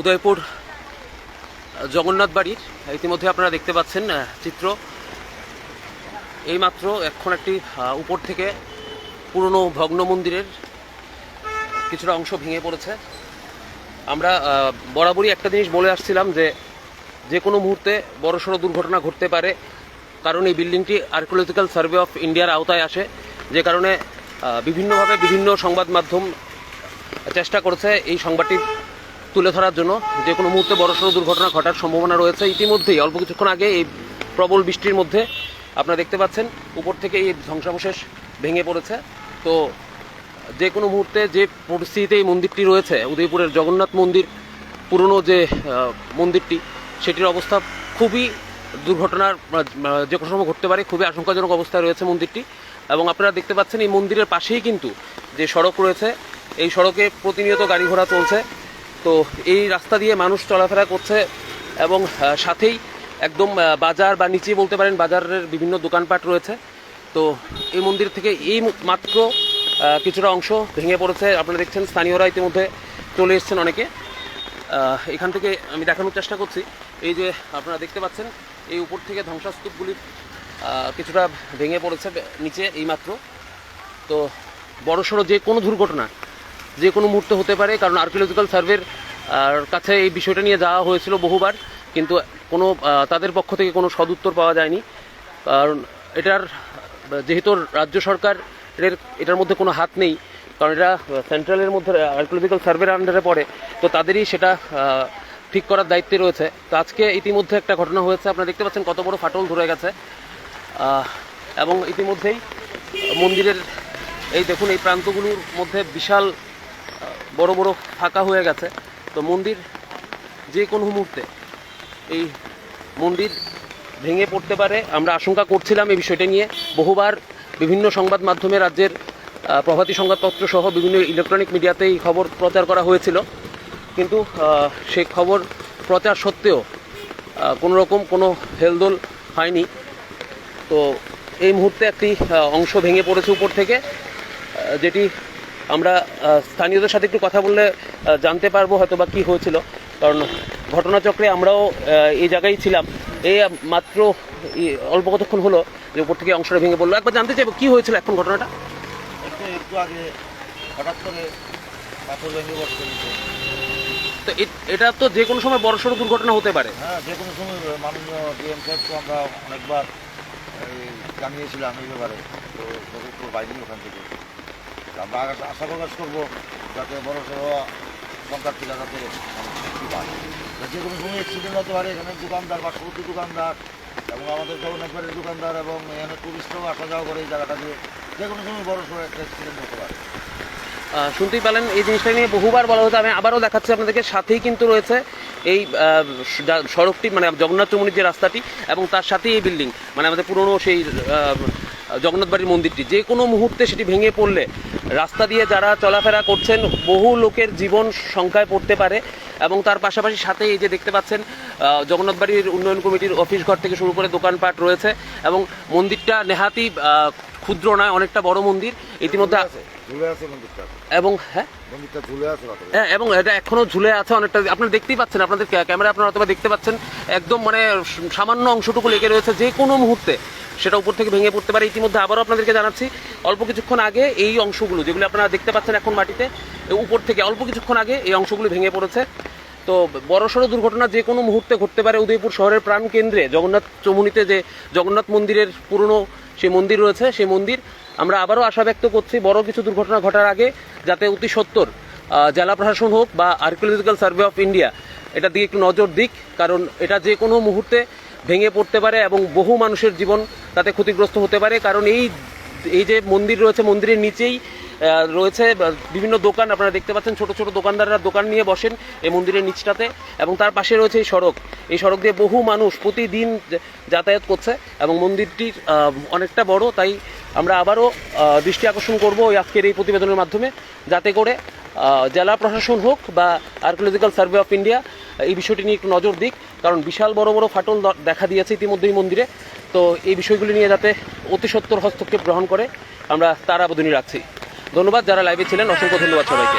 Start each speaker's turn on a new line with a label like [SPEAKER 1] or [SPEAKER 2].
[SPEAKER 1] উদয়পুর জগন্নাথ বাড়ির, ইতিমধ্যে আপনারা দেখতে পাচ্ছেন চিত্র। এইমাত্র এখন একটি উপর থেকে পুরনো ভগ্ন মন্দিরের কিছুটা অংশ ভেঙে পড়েছে। আমরা বরাবরই একটা জিনিস বলে আসছিলাম যে যে কোনো মুহূর্তে বড়সড় দুর্ঘটনা ঘটতে পারে, কারণ এই বিল্ডিংটি আর্কিওলজিক্যাল সার্ভে অফ ইন্ডিয়ার আওতায় আসে, যে কারণে বিভিন্নভাবে বিভিন্ন সংবাদ মাধ্যম চেষ্টা করেছে এই সংবাদটি তুলে ধরার জন্য যে কোনো মুহূর্তে বড়সড় দুর্ঘটনা ঘটার সম্ভাবনা রয়েছে। ইতিমধ্যেই, অল্প কিছুক্ষণ আগে এই প্রবল বৃষ্টির মধ্যে আপনারা দেখতে পাচ্ছেন, উপর থেকে এই ধ্বংসাবশেষ ভেঙে পড়েছে। তো যে কোনো মুহূর্তে যে পরিস্থিতিতে এই মন্দিরটি রয়েছে, উদয়পুরের জগন্নাথ মন্দির, পুরনো যে মন্দিরটি, সেটির অবস্থা খুবই দুর্ঘটনার যে কোনো সময় ঘটতে পারে, খুবই আশঙ্কাজনক অবস্থায় রয়েছে মন্দিরটি। এবং আপনারা দেখতে পাচ্ছেন এই মন্দিরের পাশেই কিন্তু যে সড়ক রয়েছে, এই সড়কে প্রতিনিয়ত গাড়ি ঘোড়া চলছে। তো এই রাস্তা দিয়ে মানুষ চলাফেরা করছে এবং সাথেই একদম বাজার বা নিচে বলতে পারেন বাজারের বিভিন্ন দোকানপাট রয়েছে। তো এই মন্দির থেকে এই মাত্র কিছুটা অংশ ভেঙে পড়েছে। আপনারা দেখছেন স্থানীয়রা ইতিমধ্যে চলে এসছেন অনেকে। এখান থেকে আমি দেখানোর চেষ্টা করছি। এই যে আপনারা দেখতে পাচ্ছেন, এই উপর থেকে ধ্বংসাস্তূপগুলি কিছুটা ভেঙে পড়েছে, নিচে এইমাত্র তো বড়সড় যে কোনো দুর্ঘটনা যে কোনো মুহূর্তে হতে পারে, কারণ আর্কিওলজিক্যাল সার্ভের কাছে এই বিষয়টা নিয়ে যাওয়া হয়েছিল বহুবার, কিন্তু কোনো তাদের পক্ষ থেকে কোনো সদুত্তর পাওয়া যায়নি। কারণ এটার, যেহেতু রাজ্য সরকারের এটার মধ্যে কোনো হাত নেই, কারণ এটা সেন্ট্রালের মধ্যে আর্কিওলজিক্যাল সার্ভের আন্ডারে পড়ে, তো তাদেরই সেটা ঠিক করার দায়িত্বে রয়েছে। তো আজকে ইতিমধ্যে একটা ঘটনা হয়েছে, আপনারা দেখতে পাচ্ছেন কত বড় ফাটল ধরে গেছে। এবং ইতিমধ্যেই মন্দিরের, এই দেখুন, এই প্রান্তগুলোর মধ্যে বিশাল বড় বড় ফাঁকা হয়ে গেছে। তো মন্দির যে কোনো মুহূর্তে এই মন্দির ভেঙে পড়তে পারে। আমরা আশঙ্কা করছিলাম এই বিষয়টা নিয়ে। বহুবার বিভিন্ন সংবাদ মাধ্যমে রাজ্যের প্রভাতী সংবাদপত্র সহ বিভিন্ন ইলেকট্রনিক মিডিয়াতে এই খবর প্রচার করা হয়েছিল। কিন্তু সেই খবর প্রচার সত্ত্বেও কোনো রকম কোনো হেলদোল হয়নি। তো এই মুহূর্তে একটি অংশ ভেঙে পড়েছে উপর থেকে যেটি আমরা স্থানীয়দের সাথে একটু কথা বললে জানতে পারব হয়তো বা কী হয়েছিল। কারণ ঘটনাচক্রে আমরাও এই জায়গায় ছিলাম। এই মাত্র অল্প কতক্ষণ হলো যে উপর থেকে অংশটা ভেঙে পড়ল। একবার জানতে চাইব কী হয়েছিল এখন ঘটনাটা?
[SPEAKER 2] একটু আগে হঠাৎ করে পাথর ভেঙে
[SPEAKER 1] তো এটা তো যে কোনো সময় বড়সড় দুর্ঘটনা হতে পারে।
[SPEAKER 2] হ্যাঁ যে কোনো সময় মাননীয় ডিএম আমরা অনেকবার জানিয়েছিলাম এই ব্যাপারে। তো বাইরে ওখান থেকে। আমরা আশা- প্রকাশ করব, যাতে বড় সড়ো সংখ্যার্থীরা যাতে মুক্তি পায় যে কোনো সময় অ্যাক্সিডেন্ট হতে পারে, এখানে দোকানদার পার্শ্ববর্তী দোকানদার এবং আমাদের জগন্নাথবাড়ির দোকানদার এবং এখানে টুরিস্টরাও আসা যাওয়া করে এই জায়গাটা দিয়ে যে কোনো সময় বড় সড়ো একটা অ্যাক্সিডেন্ট হতে পারে।
[SPEAKER 1] শুনতেই পেলেন, এই জিনিসটা নিয়ে বহুবার বলা হতো, আমি আবারও দেখাচ্ছি আপনাদেরকে, সাথেই কিন্তু রয়েছে এই সড়কটি মানে জগন্নাথ চৌমুনির যে রাস্তাটি এবং তার সাথেই এই বিল্ডিং মানে আমাদের পুরনো সেই জগন্নাথ বাড়ির মন্দিরটি। যে কোনো মুহূর্তে সেটি ভেঙে পড়লে রাস্তা দিয়ে যারা চলাফেরা করছেন বহু লোকের জীবন সংখ্যায় পড়তে পারে এবং তার পাশাপাশি সাথে এই যে দেখতে পাচ্ছেন জগন্নাথ বাড়ির উন্নয়ন কমিটির অফিস ঘর থেকে শুরু করে দোকানপাট রয়েছে এবং মন্দিরটা নেহাতি ক্ষুদ্র নয় অনেকটা বড় মন্দির। ইতিমধ্যে এবং হ্যাঁ। হ্যাঁ, এবং এটা এখনও ঝুলে আছে অনেকটা। আপনারা দেখতেই পাচ্ছেন আপনাদের ক্যামেরা আপনারা অথবা দেখতে পাচ্ছেন একদম মানে সামান্য অংশটুকু লেগে রয়েছে যে কোনো মুহূর্তে। সেটা উপর থেকে ভেঙে পড়তে পারে। ইতিমধ্যে আবারও আপনাদেরকে জানাচ্ছি অল্প কিছুক্ষণ আগে এই অংশগুলো যেগুলো আপনারা দেখতে পাচ্ছেন এখন মাটিতে উপর থেকে অল্প কিছুক্ষণ আগে এই অংশগুলো ভেঙে পড়েছে। তো বড়সড় দুর্ঘটনা যে কোনো মুহূর্তে ঘটতে পারে উদয়পুর শহরের প্রাণ কেন্দ্রে। জগন্নাথ চৌমুনিতে যে জগন্নাথ মন্দিরের পুরনো সেই মন্দির রয়েছে সেই মন্দির। আমরা আবারও আশা ব্যক্ত করছি বড় কিছু দুর্ঘটনা ঘটার আগে যাতে অতি সত্বর আহ, জেলা প্রশাসন হোক বা আর্কিওলজিক্যাল সার্ভে অফ ইন্ডিয়া এটা দিকে একটু নজর দিক। কারণ এটা যে কোনো মুহূর্তে ভেঙে পড়তে পারে এবং বহু মানুষের জীবন তাতে ক্ষতিগ্রস্ত হতে পারে। কারণ এই এই যে মন্দির রয়েছে, মন্দিরের নিচেই রয়েছে বিভিন্ন দোকান আপনারা দেখতে পাচ্ছেন, ছোট ছোট দোকানদাররা দোকান নিয়ে বসেন এই মন্দিরের নিচটাতে এবং তার পাশে রয়েছে এই সড়ক। এই সড়ক দিয়ে বহু মানুষ প্রতিদিন যাতায়াত করছে এবং মন্দিরটির অনেকটা বড়, তাই আমরা আবারও দৃষ্টি আকর্ষণ করব ওই আজকের এই প্রতিবেদনের মাধ্যমে। যাতে করে জেলা প্রশাসন হোক বা আর্কিওলজিক্যাল সার্ভে অফ ইন্ডিয়া এই বিষয়টি নিয়ে একটু নজর দিক, কারণ বিশাল বড় বড় ফাটল দেখা দিয়েছে ইতিমধ্যেই মন্দিরে। তো এই বিষয়গুলি নিয়ে যাতে অতি সত্তর হস্তক্ষেপ গ্রহণ করে, আমরা তার আবেদনই রাখছি। ধন্যবাদ, যারা লাইভে ছিলেন, অসংখ্য ধন্যবাদ সবাইকে।